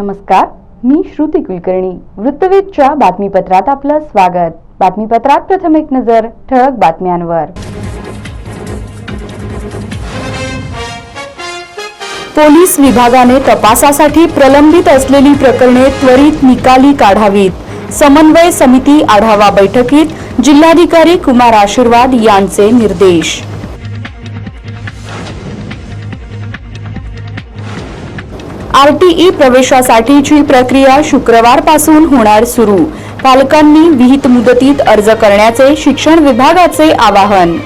नमस्कार मी श्रुती कुलकर्णी वृत्तवेधच्या बातमीपत्रात आपलं स्वागत. बातमीपत्रात प्रथम एक नजर ठळक बातम्यांवर. पोलीस विभागाने तपासासाठी प्रलंबित असलेली प्रकरणे त्वरित निकाली काढावीत. समन्वय समिती आढावा बैठकीत जिल्हाधिकारी कुमार आशीर्वाद यांचे निर्देश. आरटीई प्रवेशासाठीची प्रक्रिया शुक्रवारपासून होणार सुरू. पालकांनी विहित मुदतीत अर्ज करण्याचे शिक्षण विभागाचे आवाहन.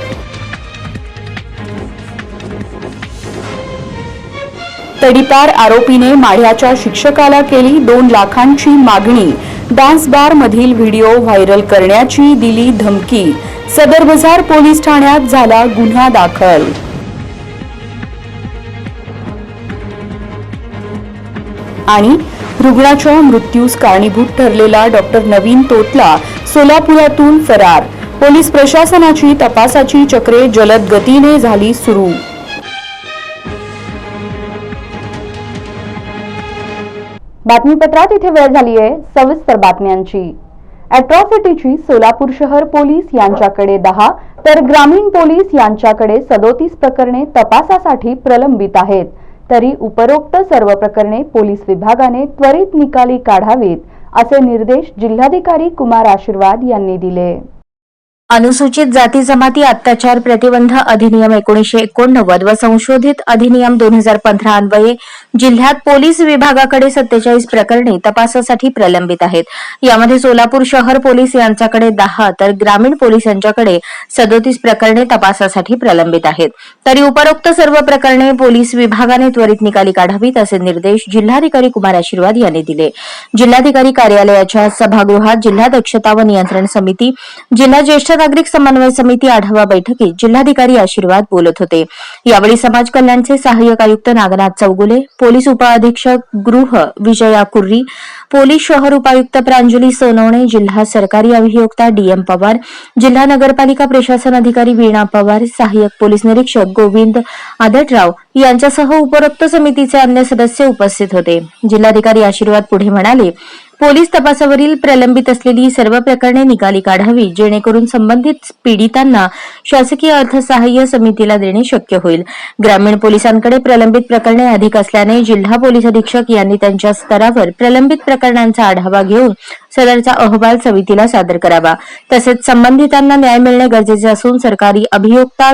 तडीपार आरोपीने माढ्याच्या शिक्षकाला केली दोन लाखांची मागणी. डान्स बार मधील व्हिडिओ व्हायरल करण्याची दिली धमकी. सदर बाजार पोलीस ठाण्यात झाला गुन्हा दाखल. आणि रुग्णाच्या मृत्यूस कारणीभूत ठरलेला डॉक्टर नवीन तोतला सोलापुरातून फरार. पोलीस प्रशासनाची तपासाची चक्रे जलद गतीने झाली सुरू. बातमीपत्रात इथे वेळ झाली आहे सविस्तर बातम्यांची. अॅट्रॉसिटीची सोलापूर शहर पोलीस यांच्याकडे दहा तर ग्रामीण पोलीस यांच्याकडे सदोतीस प्रकरणे तपासासाठी प्रलंबित आहेत. तरी उपरोक्त सर्व प्रकरणे पोलीस विभागाने त्वरित निकाली काढावीत असे निर्देश जिल्हाधिकारी कुमार आशीर्वाद यांनी दिले. अनुसूचित जाती जमाती अत्याचार प्रतिबंध अधिनियम एकोणीशे एकोणनव्वद व संशोधित अधिनियम दोन हजार पंधरा अन्वये जिल्ह्यात पोलीस विभागाकडे सत्तेचाळीस प्रकरणे तपासासाठी प्रलंबित आहेत. यामध्ये सोलापूर शहर पोलीस यांच्याकडे दहा तर ग्रामीण पोलीस यांच्याकडे सदोतीस प्रकरणे तपासासाठी प्रलंबित आहेत. तरी उपरोक्त सर्व प्रकरणे पोलीस विभागाने त्वरित निकाली काढावीत असे निर्देश जिल्हाधिकारी कुमार आशीर्वाद यांनी दिले. जिल्हाधिकारी कार्यालयाच्या सभागृहात जिल्हा दक्षता व नियंत्रण समिती जिल्हा ज्येष्ठ नागरिक समन्वय समिती आढावा बैठकीत जिल्हाधिकारी आशीर्वाद बोलत होते. यावेळी समाज कल्याणचे सहाय्यक आयुक्त नागनाथ चौगुले पोलीस उपअधीक्षक गृह विजया कुर्री पोलीस शहर उपायुक्त प्रांजली सोनवणे जिल्हा सरकारी अभियोक्ता डीएम पवार जिल्हा नगरपालिका प्रशासन अधिकारी वीणा पवार सहाय्यक पोलीस निरीक्षक गोविंद आदटराव यांच्यासह उपरोक्त समितीचे अन्य सदस्य उपस्थित होते. जिल्हाधिकारी आशीर्वाद पुढे म्हणाले पोलीस तपासावरील प्रलंबित असलेली सर्व प्रकरणे निकाली काढावी जेणेकरून संबंधित पीडितांना शासकीय अर्थसहाय्य समितीला देणे शक्य होईल. ग्रामीण पोलिसांकडे प्रलंबित प्रकरणे अधिक असल्याने जिल्हा पोलीस अधीक्षक यांनी त्यांच्या स्तरावर प्रलंबित प्रकरणांचा आढावा घेऊन सदरचा अहवाल समितीला सादर करावा. तसेच संबंधितांना न्याय मिळणे गरजेचे असून सरकारी अभियोक्ता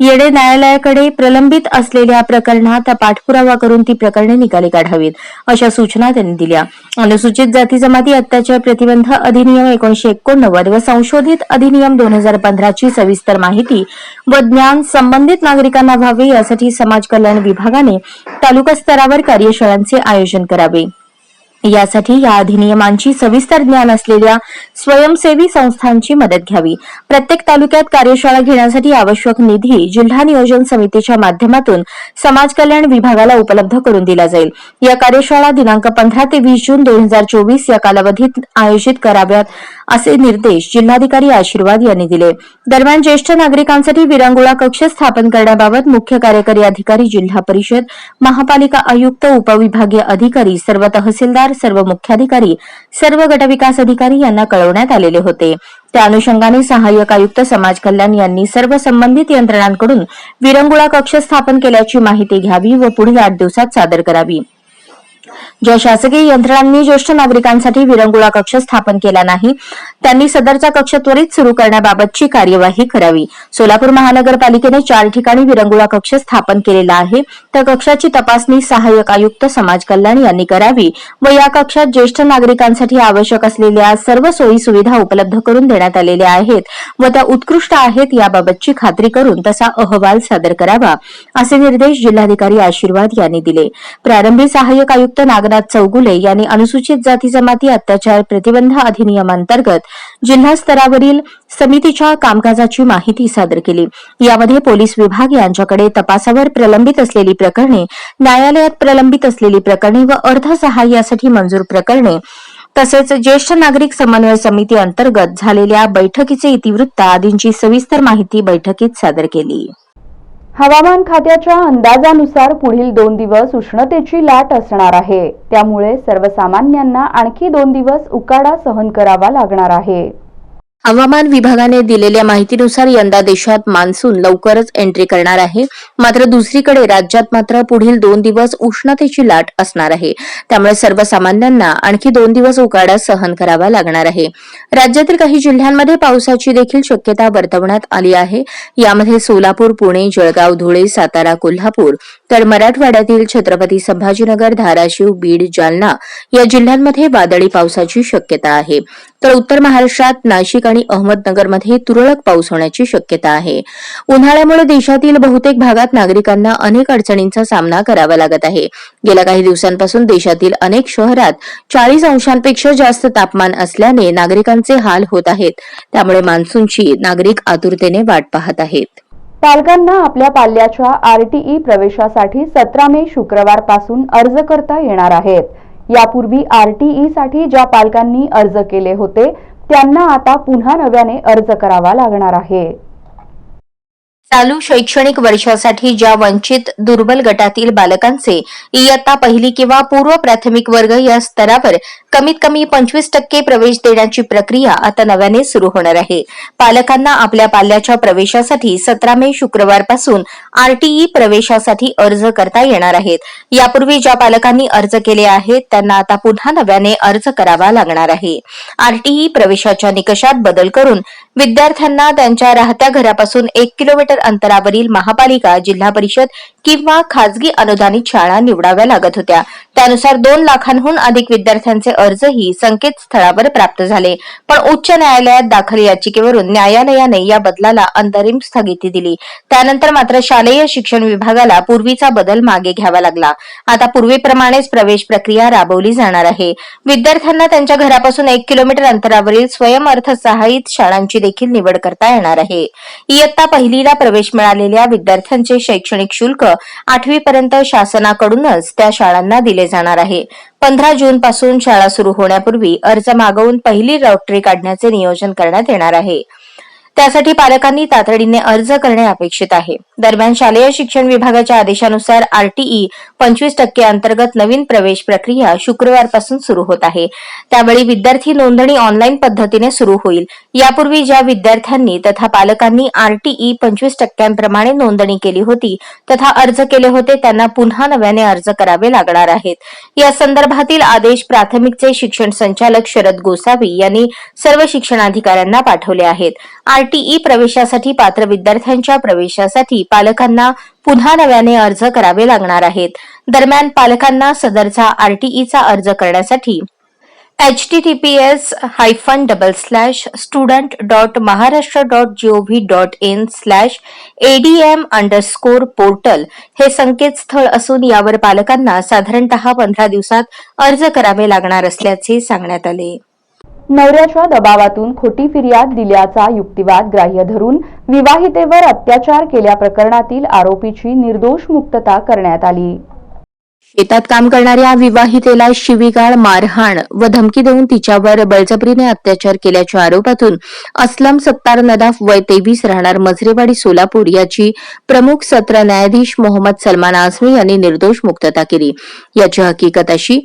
येडे न्यायालयाकडे प्रलंबित असलेल्या प्रकरणात पाठपुरावा करून ती प्रकरणे निकाली काढावीत अशा सूचना त्यांनी दिल्या. अनुसूचित जाती जमाती अत्याचार प्रतिबंध अधिनियम एकोणीशे एकोणनव्वद व संशोधित अधिनियम दोन हजार पंधराची सविस्तर माहिती व ज्ञान संबंधित नागरिकांना व्हावे यासाठी समाज कल्याण विभागाने तालुका स्तरावर कार्यशाळांचे आयोजन करावे. यासाठी या अधिनियमांची सविस्तर ज्ञान असलेल्या स्वयंसेवी संस्थांची मदत घ्यावी. प्रत्येक तालुक्यात कार्यशाळा घेण्यासाठी आवश्यक निधी जिल्हा नियोजन समितीच्या माध्यमातून समाज कल्याण विभागाला उपलब्ध करून दिला जाईल. या कार्यशाळा दिनांक पंधरा ते वीस जून दोन हजार चोवीस या कालावधीत आयोजित कराव्यात. असे निर्देश जिल्हाधिकारी आशीर्वाद यांनी दिले. दरम्यान ज्येष्ठ नागरिकांसाठी विरंगुळा कक्ष स्थापन करण्याबाबत मुख्य कार्यकारी अधिकारी जिल्हा परिषद महापालिका आयुक्त उपविभागीय अधिकारी सर्व तहसीलदार सर्व मुख्याधिकारी सर्व गटविकास अधिकारी यांना कळवण्यात आलेले होते. त्या अनुषंगाने सहाय्यक आयुक्त समाज कल्याण यांनी सर्व संबंधित यंत्रणांकडून विरंगुळा कक्ष स्थापन केल्याची माहिती घ्यावी व पुढील आठ दिवसात सादर करावी. ज्या शासकीय यंत्रणांनी ज्येष्ठ नागरिकांसाठी विरंगुळा कक्ष स्थापन केला नाही त्यांनी सदरचा कक्ष त्वरित सुरू करण्याबाबतची कार्यवाही करावी. सोलापूर महानगरपालिकेने चार ठिकाणी विरंगुळा कक्ष स्थापन केलेला आहे. त्या कक्षाची तपासणी सहाय्यक आयुक्त समाज कल्याण यांनी करावी व या कक्षात ज्येष्ठ नागरिकांसाठी आवश्यक असलेल्या सर्व सोयी सुविधा उपलब्ध करून देण्यात आलेल्या आहेत व त्या उत्कृष्ट आहेत याबाबतची खात्री करून तसा अहवाल सादर करावा असे निर्देश जिल्हाधिकारी आशीर्वाद यांनी दिले. प्रारंभी सहाय्यक आयुक्त नागनाथ चौगुले यांनी अनुसूचित जाती जमाती अत्याचार प्रतिबंध अधिनियमांतर्गत जिल्हा स्तरावरील समितीच्या कामकाजाची माहिती सादर केली. यामध्ये पोलीस विभाग यांच्याकडे तपासावर प्रलंबित असलेली प्रकरणे न्यायालयात प्रलंबित असलेली प्रकरणे व अर्थसहाय्यासाठी मंजूर प्रकरणे तसेच ज्येष्ठ नागरिक समन्वय समिती अंतर्गत झालेल्या बैठकीचे इतिवृत्त आदींची सविस्तर माहिती बैठकीत सादर केली. हवामान खात्याच्या अंदाजानुसार पुढील दोन दिवस उष्णतेची लाट असणार आहे. त्यामुळे सर्वसामान्यांना आणखी दोन दिवस उकाडा सहन करावा लागणार आहे. हवामान विभागाने दिलेल्या माहितीनुसार यंदा देशात मान्सून लवकरच एंट्री करणार आहे. मात्र दुसरीकडे राज्यात मात्र पुढील दोन दिवस उष्णतेची लाट असणार आहे. त्यामुळे सर्वसामान्यांना आणखी दोन दिवस उकाडा सहन करावा लागणार आहे. राज्यातील काही जिल्ह्यांमध्ये पावसाची देखील शक्यता वर्तवण्यात आली आहे. यामध्ये सोलापूर पुणे जळगाव धुळे सातारा कोल्हापूर तर मराठवाड्यातील छत्रपती संभाजीनगर धाराशिव बीड जालना या जिल्ह्यांमध्ये वादळी पावसाची शक्यता आहे. तर उत्तर महाराष्ट्रात नाशिक आणि आणि अहमदनगरमध्ये तुरळक पाऊस होण्याची शक्यता आहे. उन्हाळ्यामुळे देशातील बहुतेक भागात नागरिकांना अनेक अडचणींचा सामना करावा लागत आहे. गेल्या काही दिवसांपासून देशातील अनेक शहरात चाळीस अंशांपेक्षा जास्त तापमान असल्याने नागरिकांचे हाल होत आहेत. त्यामुळे मान्सूनची नागरिक आतुरतेने वाट पाहत आहेत. पालकांना आपल्या पाल्याच्या आरटीई प्रवेशासाठी सतरा मे शुक्रवारपासून अर्ज करता येणार आहेत. यापूर्वी आरटीई साठी ज्या पालकांनी अर्ज केले होते त्यांना आता पुन्हा नव्याने अर्ज करावा लागणार आहे. चालू शैक्षणिक वर्षासाठी ज्या वंचित दुर्बल गटातील बालकांचे इयत्ता पहिली किंवा पूर्व प्राथमिक वर्ग या स्तरावर कमीत कमी पंचवीस टक्के प्रवेश देण्याची प्रक्रिया आता नव्याने सुरू होणार आहे. पालकांना आपल्या पाल्याच्या प्रवेशासाठी सतरा मे शुक्रवारपासून आरटीई प्रवेशासाठी अर्ज करता येणार आहेत. यापूर्वी ज्या पालकांनी अर्ज केले आहेत त्यांना आता पुन्हा नव्याने अर्ज करावा लागणार आहे. आरटीई प्रवेशाच्या निकषात बदल करून विद्यार्थ्यांना त्यांच्या राहत्या घरापासून एक किलोमीटर अंतरावरील महापालिका जिल्हा परिषद किंवा खाजगी अनुदानित शाळा निवडाव्या लागत होत्या. त्यानुसार दोन लाखांहून अधिक विद्यार्थ्यांचे अर्जही संकेतस्थळावर प्राप्त झाले. पण उच्च न्यायालयात दाखल याचिकेवरून न्यायालयाने या बदलाला अंतरिम स्थगिती दिली. त्यानंतर मात्र शालेय शिक्षण विभागाला पूर्वीचा बदल मागे घ्यावा लागला. आता पूर्वीप्रमाणेच प्रवेश प्रक्रिया राबवली जाणार आहे. विद्यार्थ्यांना त्यांच्या घरापासून एक किलोमीटर अंतरावरील स्वयंअर्थ सहाय्यित शाळांची देखील निवड करता येणार आहे. इयत्ता पहिलीला प्रवेश मिळालेल्या विद्यार्थ्यांचे शैक्षणिक शुल्क आठवीपर्यंत शासनाकडूनच त्या शाळांना दिले जाणार आहे. पंधरा जून पासून शाळा सुरू होण्यापूर्वी अर्ज मागवून पहिली लॉटरी काढण्याचे नियोजन करण्यात येणार आहे. त्यासाठी पालकांनी तातडीने अर्ज करणे अपेक्षित आहे. दरम्यान शालेय शिक्षण विभागाच्या आदेशानुसार आरटीई पंचवीस टक्के अंतर्गत नवीन प्रवेश प्रक्रिया शुक्रवारपासून सुरू होत आहे. त्यावेळी विद्यार्थी नोंदणी ऑनलाईन पद्धतीने सुरू होईल. यापूर्वी ज्या विद्यार्थ्यांनी तथा पालकांनी आरटीई पंचवीस टक्क्यांप्रमाणे नोंदणी केली होती तथा अर्ज केले होते त्यांना पुन्हा नव्याने अर्ज करावे लागणार आहेत. या संदर्भातील आदेश प्राथमिकचे शिक्षण संचालक शरद गोसावी यांनी सर्व शिक्षणाधिकाऱ्यांना पाठवले आहेत. आरटीई प्रवेशासाठी पात्र विद्यार्थ्यांच्या प्रवेशासाठी पालकांना पुन्हा नव्याने अर्ज करावे लागणार आहेत. दरम्यान पालकांना सदरचा आरटीईचा अर्ज करण्यासाठी H T T P S hyphen double slash student dot Maharashtra dot GOV dot in slash ADM underscore portal हे संकेतस्थळ असून यावर पालकांना साधारणतः पंधरा दिवसात अर्ज करावे लागणार असल्याचे सांगण्यात आले. नवऱ्याच्या दबावातून खोटी फिर्याद दिल्याचा युक्तिवाद ग्राह्य धरून विवाहितेवर अत्याचार केल्या प्रकरणातील आरोपीची निर्दोष मुक्तता करण्यात आली. शेतात काम करणाऱ्या विवाहितेला शिवीगाळ मारहाण व धमकी देऊन तिच्यावर बळजबरीने अत्याचार केल्याच्या आरोपातून असलम सत्तार नदाफ वय तेवीस राहणार मजरेवाडी सोलापूर याची प्रमुख सत्र न्यायाधीश मोहम्मद सलमान आझमी यांनी निर्दोष मुक्तता केली. याची हकीकत अशी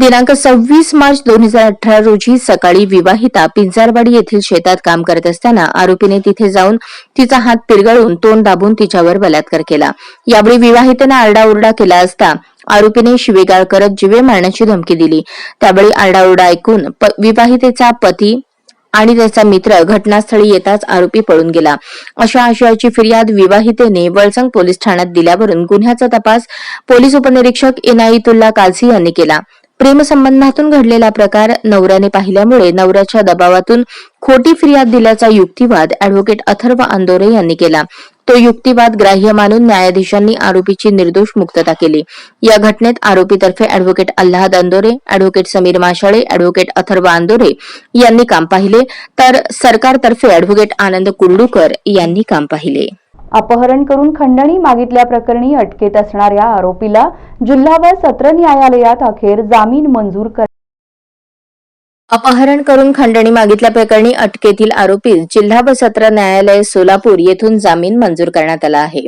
दिनांक सव्वीस मार्च दोन हजार अठरा रोजी सकाळी विवाहिता पिंजारवाडी येथील शेतात काम करत असताना आरोपीने तिथे जाऊन तिचा हात पिरगळून तोंड दाबून तिच्यावर बलात्कार केला. यावेळी विवाहितेने आरडाओरडा केला असता आरोपीने शिवेगाळ करत जिवे मारण्याची धमकी दिली. त्यावेळी आरडाओरडा ऐकून प- विवाहितेचा पती आणि त्याचा मित्र घटनास्थळी येताच आरोपी पळून गेला. अशा आशयाची फिर्याद विवाहितेने वळसंग पोलीस ठाण्यात दिल्यावरून गुन्ह्याचा तपास पोलीस उपनिरीक्षक इनायतुल्ला काझी यांनी केला. प्रेमसंबंधातून घडलेला प्रकार नवऱ्याने पाहिल्यामुळे नवऱ्याच्या दबावातून खोटी फिर्याद दिल्याचा युक्तिवाद अॅडव्होकेट अथर्व आंदोरे यांनी केला. तो युक्तिवाद ग्राह्य मानून न्यायाधीशांनी आरोपीची निर्दोष मुक्तता केली. या घटनेत आरोपीतर्फे advocate Allahad Andore advocate Sameer Mashale advocate Atharva Andore यांनी काम पाहिले. तर सरकारतर्फे अॅडव्होकेट आनंद कुर्डूकर यांनी काम पाहिले. अपहरण करून खंडणी मागितल्याप्रकरणी अटकेत असणाऱ्या आरोपीला जिल्हा व सत्र न्यायालयात अखेर जामीन मंजूर कर अपहरण करून खंडणी मागितल्याप्रकरणी अटकेतील आरोपी जिल्हा व सत्र न्यायालय सोलापूर येथून जामीन मंजूर करण्यात आला आहे.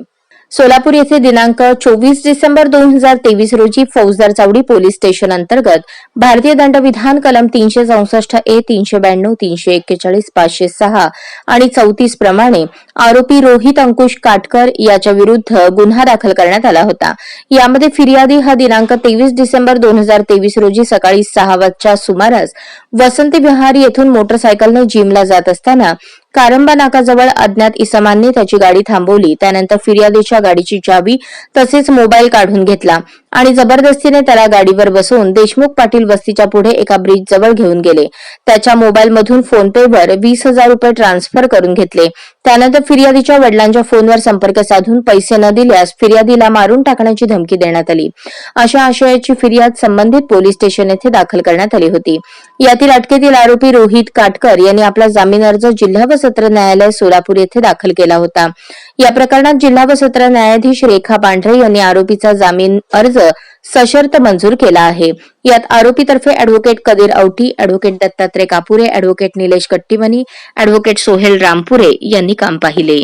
सोलापूर येथे दिनांक चोवीस डिसेंबर दोन हजार तेवीस रोजी फौजदार चावडी पोलीस स्टेशन अंतर्गत भारतीय दंडविधान कलम तीनशे चौसष्ट ए तीनशे ब्याण्णव तीनशे एक्केचाळीस पाचशे सहा आणि चौतीस प्रमाणे आरोपी रोहित अंकुश काटकर याच्या विरुद्ध गुन्हा दाखल करण्यात आला होता. यामध्ये फिर्यादी हा दिनांक तेवीस डिसेंबर दोन हजार तेवीस रोजी सकाळी सहा वाजच्या सुमारास वसंत विहार येथून मोटरसायकलने जिमला जात असताना कारंबा नाकाजवळ अज्ञात इसमांनी त्याची गाडी थांबवली. त्यानंतर फिर्यादीच्या गाडीची चावी तसेच मोबाईल काढून घेतला. आणि जबरदस्तीने त्याला गाडीवर बसवून देशमुख पाटील वस्तीच्या पुढे एका ब्रिज जवळ घेऊन गेले. त्याच्या मोबाईलमधून फोनपेवर वीस हजार रुपये ट्रान्सफर करून घेतले. त्यानंतर फिर्यादीच्या वडिलांच्या फोनवर संपर्क साधून पैसे न दिल्यास फिर्यादीला मारून टाकण्याची धमकी देण्यात आली. अशा आशयाची फिर्याद संबंधित पोलीस स्टेशन येथे दाखल करण्यात आली होती. यातील अटकेतील आरोपी रोहित काटकर यांनी आपला जामीन अर्ज जिल्हा व सत्र न्यायालय सोलापूर येथे दाखल केला होता. या प्रकरणात जिल्हा व सत्र न्यायाधीश रेखा पांढरे यांनी आरोपीचा जामीन अर्ज सशर्त मंजूर केला आहे. यात आरोपीतर्फे advocate Kadir Auti advocate Dattatray Kapure advocate Nilesh Kattimani advocate Sohel Rampure यांनी काम पाहिले.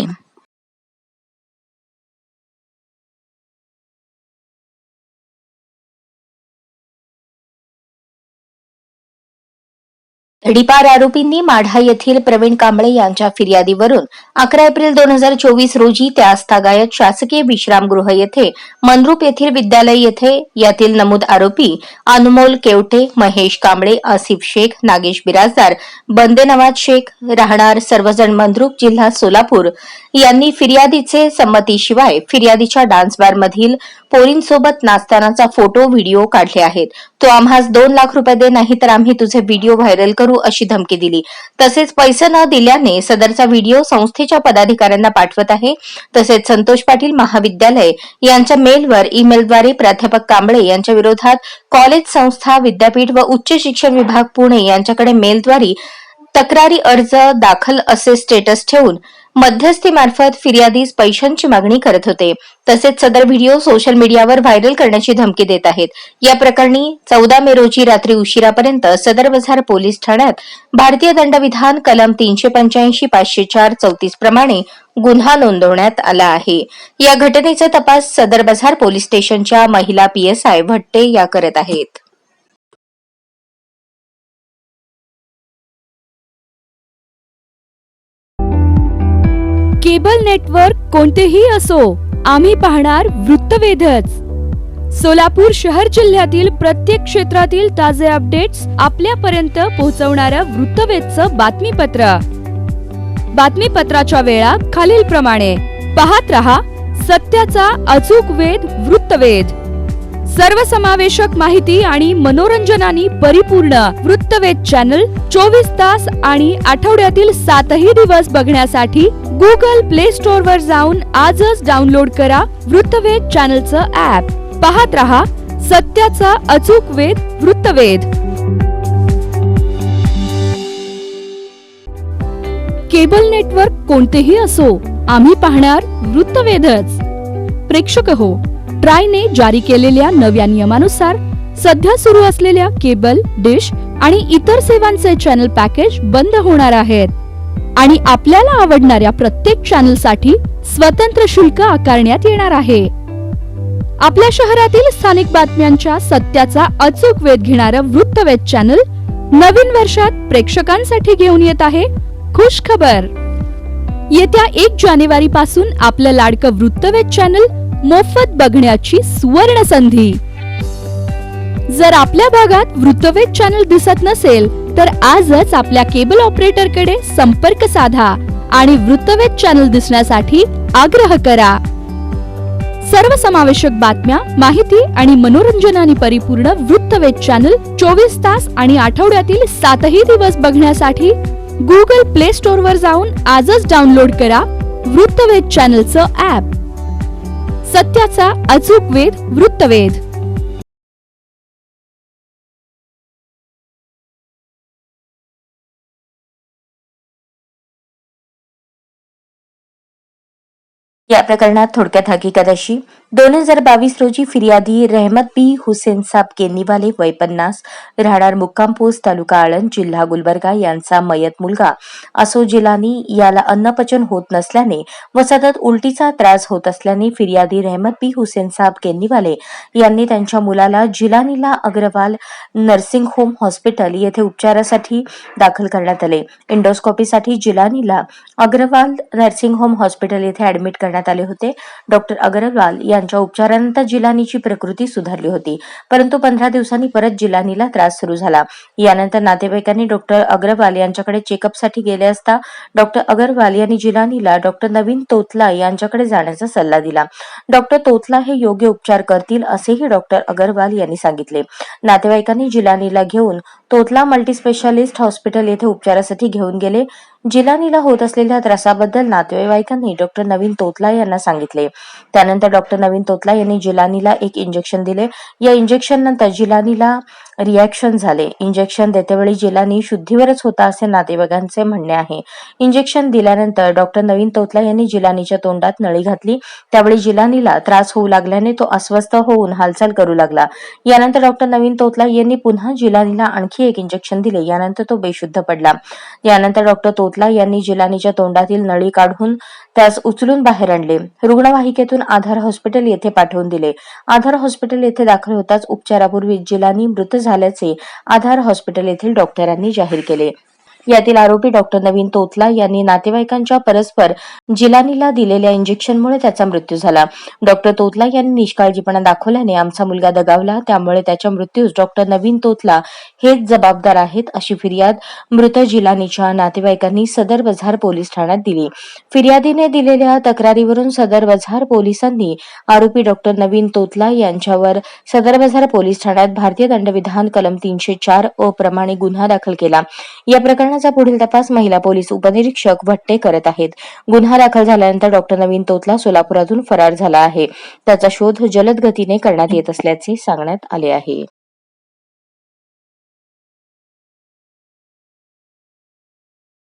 धडीपार आरोपींनी माढा येथील प्रवीण कांबळे यांच्या फिर्यादीवरून अकरा एप्रिल दोन हजार चोवीस रोजी त्या आस्थागायत शासकीय विश्रामगृह येथे मनरूप येथील विद्यालय येथे यातील नमूद आरोपी अनमोल केवटे महेश कांबळे आसिफ शेख नागेश बिराजदार बंदे नवाज शेख राहणार सर्वजण मंद्रुप जिल्हा सोलापूर यांनी फिर्यादीचे संमतीशिवाय फिर्यादीच्या डान्स बारमधील पोरींसोबत नाचतानाचा फोटो व्हिडिओ काढले आहेत. तो आम्हास दोन लाख रुपये दे नाही तर आम्ही तुझे व्हिडिओ व्हायरल करू अशी धमकी दिली. तसेच पैसे न दिल्याने सदरचा व्हिडिओ संस्थेच्या पदाधिकाऱ्यांना पाठवत आहे. तसेच संतोष पाटील महाविद्यालय यांच्या मेलवर ईमेलद्वारे प्राध्यापक कांबळे यांच्या विरोधात कॉलेज संस्था विद्यापीठ व उच्च शिक्षण विभाग पुणे यांच्याकडे मेलद्वारे तक्रारी अर्ज दाखल असे स्टेटस ठेवून मध्यस्थीमार्फत फिर्यादीस पैशांची मागणी करत होते. तसेच सदर व्हिडिओ सोशल मीडियावर व्हायरल करण्याची धमकी देत आहेत. या प्रकरणी चौदा मे रोजी रात्री उशिरापर्यंत सदर बझार पोलीस ठाण्यात भारतीय दंडविधान कलम तीनशे पंच्याऐंशी पाचशे चार चौतीस प्रमाणे गुन्हा नोंदवण्यात आला आहे. या घटनेचा तपास सदर बझार पोलीस स्टेशनच्या महिला पीएसआय भट्टे या करत आहेत. केबल नेटवर्क कोणतेही असो आम्ही पाहणार वृत्तवेधच. सोलापूर शहर जिल्ह्यातील प्रत्येक क्षेत्रातील ताजे अपडेट्स आपल्यापर्यंत पोहोचवणारं वृत्तवेधचं बातमीपत्र. बातमीपत्राच्या वेळा खालील प्रमाणे पाहत रहा सत्याचा अचूक वेध वृत्तवेध. सर्वसमावेशक माहिती आणि मनोरंजनाने परिपूर्ण वृत्तवेध चॅनल चोवीस तास आणि आठवड्यातील सातही दिवस बघण्यासाठी गुगल प्ले स्टोअर वर जाऊन आजच डाउनलोड करा वृत्तवेध चॅनलचं ऍप पाहत रहा सत्याचा अचूक वेध वृत्तवेध. केबल नेटवर्क कोणतेही असो आम्ही पाहणार वृत्तवेधच. प्रेक्षक हो ट्रायने जारी केलेल्या नव्या नियमानुसार सध्या सुरू असलेल्या केबल डिश आणि इतर सेवांचे चॅनल पॅकेज बंद होणार आहेत. आणि आपल्याला आवडणाऱ्या प्रत्येक चॅनलसाठी स्वतंत्र शुल्क आकारण्यात येणार आहे. आपल्या शहरातील स्थानिक बातम्यांच्या सत्याचा अचूक वेध घेणारं वृत्तवेध चॅनल नवीन वर्षात प्रेक्षकांसाठी घेऊन येत आहे. खुश खबर! येत्या एक जानेवारी पासून आपलं लाडकं वृत्तवेध चॅनल मोफत बघण्याची सुवर्ण संधी. जर आपल्या भागात वृत्तवेध चॅनल दिसत नसेल तर आजच आपल्या केबल ऑपरेटरकडे संपर्क साधा आणि वृत्तवेध चॅनल दिसण्यासाठी आग्रह करा. सर्वसमावेशक बातम्या माहिती आणि मनोरंजनाने परिपूर्ण वृत्तवेध चॅनल चोवीस तास आणि आठवड्यातील सातही दिवस बघण्यासाठी गुगल प्ले स्टोर वर जाऊन आजच डाउनलोड करा वृत्तवेध चॅनलचं ऍप सत्याचा अचूक वेध वृत्तवेध. या प्रकरणात थोडक्यात हकीकत अशी दोन हजार बावीस रोजी फिर्यादी रहमत बी. हुसेन साब केन्नीवाले वय पन्नास राहणार मुक्काम तालुका आळंद जिल्हा गुलबर्गा यांचा मयत मुलगा. असो जिलानी याला अन्नपचन होत नसल्याने व सतत उलटीचा त्रास होत असल्याने फिर्यादी रहमत बी. हुसेन साब केन्नीवाले यांनी त्यांच्या मुलाला जिलानीला अग्रवाल नर्सिंग होम हॉस्पिटल येथे उपचारासाठी दाखल करण्यात आले. इंडोस्कोपीसाठी जिलानीला अग्रवाल नर्सिंग होम हॉस्पिटल येथे ऍडमिट करण्यात आले होते. डॉक्टर अग्रवाल यांच्या उपचारानंतर जिलानीची प्रकृती सुधारली होती. परंतु पंधरा दिवसांनी परत जिलानीला त्रास सुरू झाला. यानंतर नातेवाईकांनी डॉक्टर अग्रवाल यांच्याकडे चेकअपसाठी गेले असता डॉक्टर अग्रवाल यांनी जिलानीला डॉक्टर नवीन तोतला यांच्याकडे जाण्याचा सल्ला दिला. डॉक्टर तोतला हे योग्य उपचार करतील असेही डॉक्टर अग्रवाल यांनी सांगितले. नातेवाईकांनी जिलानीला घेऊन तोतला मल्टीस्पेशालिस्ट हॉस्पिटल येथे उपचारासाठी घेऊन गेले. जिलानीला होत असलेल्या त्रासाबद्दल नातेवाईकांनी डॉक्टर नवीन तोतला यांना सांगितले. त्यानंतर डॉक्टर नवीन तोतला यांनी जिलानीला एक इंजेक्शन दिले. या इंजेक्शन नंतर जिलानीला रिॲक्शन झाले. इंजेक्शन देतेवेळी जिलानी शुद्धीवरच होता असे नातेवाईकांचे म्हणणे आहे. इंजेक्शन दिल्यानंतर डॉक्टर नवीन तोतला यांनी जिलानीच्या तोंडात नळी घातली. त्यावेळी जिलानीला त्रास होऊ लागल्याने तो अस्वस्थ होऊन हालचाल करू लागला. यानंतर डॉक्टर नवीन तोतला यांनी पुन्हा जिलानीला आणखी एक इंजेक्शन दिले. यानंतर तो बेशुद्ध पडला. यानंतर डॉक्टर तोतला यांनी जिलानीच्या तोंडातील नळी काढून त्यास उचलून बाहेर आणले. रुग्णवाहिकेतून आधार हॉस्पिटल येथे पाठवून दिले. आधार हॉस्पिटल येथे दाखल होताच उपचारापूर्वी जिलानी मृत झाल्याचे आधार हॉस्पिटल येथील डॉक्टरांनी जाहीर केले. यातील आरोपी डॉक्टर नवीन तोतला यांनी नातेवाईकांच्या परस्पर जिलानीला दिलेल्या इंजेक्शनमुळे त्याचा मृत्यू झाला. डॉक्टर तोतला यांनी निष्काळजीपणा दाखवल्याने आमचा मुलगा दगावला त्यामुळे त्याच्या मृत्यूस डॉक्टर नवीन तोतला हेच जबाबदार आहेत अशी फिर्याद मृत जिलानीच्या नातेवाईकांनी सदर बझार पोलीस ठाण्यात दिली. फिर्यादीने दिलेल्या तक्रारीवरून सदर बझार पोलिसांनी आरोपी डॉक्टर नवीन तोतला यांच्यावर सदर बझार पोलीस ठाण्यात भारतीय दंडविधान कलम तीनशे चार अप्रमाणे प्रमाणे गुन्हा दाखल केला. या प्रकरणात प्रकरणाचा पुढील तपास महिला पोलीस उपनिरीक्षक भट्टे करत आहेत. गुन्हा दाखल झाल्यानंतर डॉक्टर नवीन तोतला सोलापुरातून फरार झाला आहे. त्याचा शोध जलद गतीने करण्यात येत असल्याचे सांगण्यात आले आहे.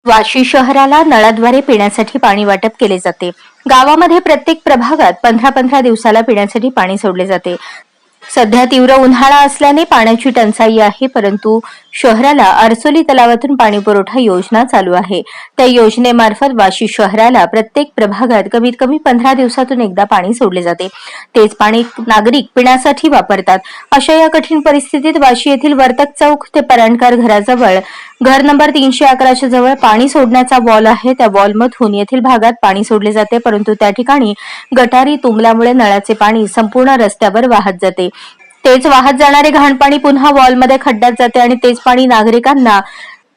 वाशी शहराला नळाद्वारे पिण्यासाठी पाणी वाटप केले जाते. गावामध्ये प्रत्येक प्रभागात पंधरा पंधरा दिवसाला पिण्यासाठी पाणी सोडले जाते. सध्या तीव्र उन्हाळा असल्याने पाण्याची टंचाई आहे परंतु शहराला आरसोली तलावातून पाणीपुरवठा योजना चालू आहे. त्या योजनेमार्फत वाशी शहराला प्रत्येक प्रभागात कमीत कमी पंधरा दिवसातून एकदा पाणी सोडले जाते. तेच पाणी नागरिक पिण्यासाठी वापरतात. अशा या कठीण परिस्थितीत वाशी येथील वर्तक चौक ते परांडकार घराजवळ घर नंबर तीनशे अकराच्या जवळ पाणी सोडण्याचा वॉल आहे. त्या वॉलमधून येथील भागात पाणी सोडले जाते परंतु त्या ठिकाणी गटारी तुंबल्यामुळे नळाचे पाणी संपूर्ण रस्त्यावर वाहत जाते. तेच वाहत जाणारे घाण पाणी पुन्हा वॉलमध्ये खड्ड्यात जाते आणि तेच पाणी नागरिकांना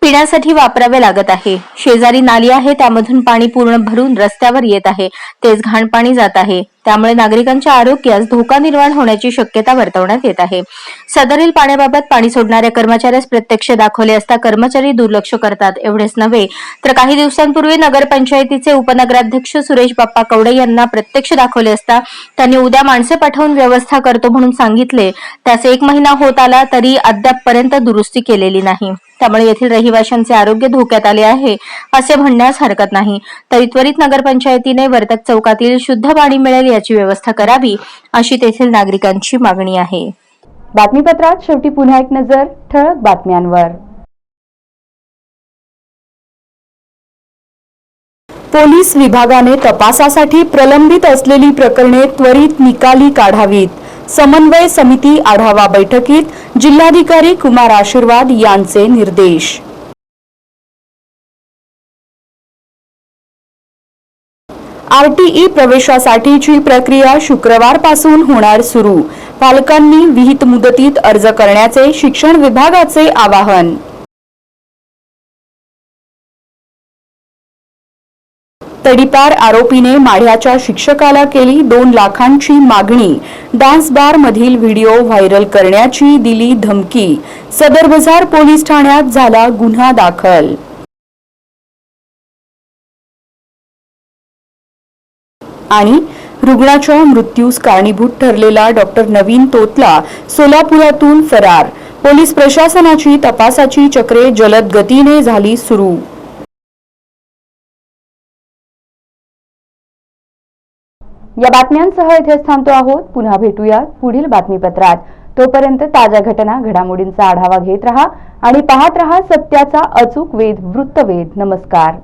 पिण्यासाठी वापरावे लागत आहे. शेजारी नाली आहे त्यामधून पाणी पूर्ण भरून रस्त्यावर येत आहे. तेच घाण पाणी जात आहे. त्यामुळे नागरिकांच्या आरोग्यास धोका निर्माण होण्याची शक्यता वर्तवण्यात येत आहे. सदरील पाण्याबाबत पाणी सोडणाऱ्या कर्मचाऱ्यास प्रत्यक्ष दाखवले असता कर्मचारी दुर्लक्ष करतात एवढेच नव्हे तर काही दिवसांपूर्वी नगरपंचायतीचे उपनगराध्यक्ष सुरेश बाप्पा कवडे यांना प्रत्यक्ष दाखवले असता त्यांनी उद्या माणसे पाठवून व्यवस्था करतो म्हणून सांगितले. त्यास एक महिना होत आला तरी अद्यापपर्यंत दुरुस्ती केलेली नाही. त्यामुळे येथील रहिवाशांचे आरोग्य धोक्यात आले आहे असे म्हणण्यास हरकत नाही. तरी त्वरित नगरपंचायतीने वर्तक चौकातील शुद्ध पाणी मिळेल त्याची व्यवस्था करावी अशी तेथील नागरिकांची मागणी आहे. बातमीपत्रात शेवटी पुन्हा एक नजर ठळक बातम्यांवर. पोलीस विभागाने तपासासाठी प्रलंबित असलेली प्रकरणे त्वरित निकाली काढावीत. समन्वय समिती आढावा बैठकीत जिल्हाधिकारी कुमार आशीर्वाद यांचे निर्देश. आरटीई प्रवेशासाठीची प्रक्रिया शुक्रवारपासून होणार सुरू. पालकांनी विहित मुदतीत अर्ज करण्याचे शिक्षण विभागाचे आवाहन. तडीपार आरोपीने माढ्याच्या शिक्षकाला केली दोन लाखांची मागणी. डान्स बार मधील व्हिडिओ व्हायरल करण्याची दिली धमकी. सदर बाजार पोलीस ठाण्यात झाला गुन्हा दाखल. आणि रुग्णाच्या मृत्यूस कारणीभूत ठरलेला डॉक्टर नवीन तोतला सोलापुरातून फरार. पोलीस प्रशासनाची तपासाची चक्रे जलद गतीने झाली सुरू. या बातम्यांसह इथेच थांबतो आहोत. पुन्हा भेटूयात पुढील बातमीपत्रात. तोपर्यंत ताज्या घटना घडामोडींचा आढावा घेत रहा आणि पाहत रहा सत्याचा अचूक वेध वृत्तवेध. नमस्कार.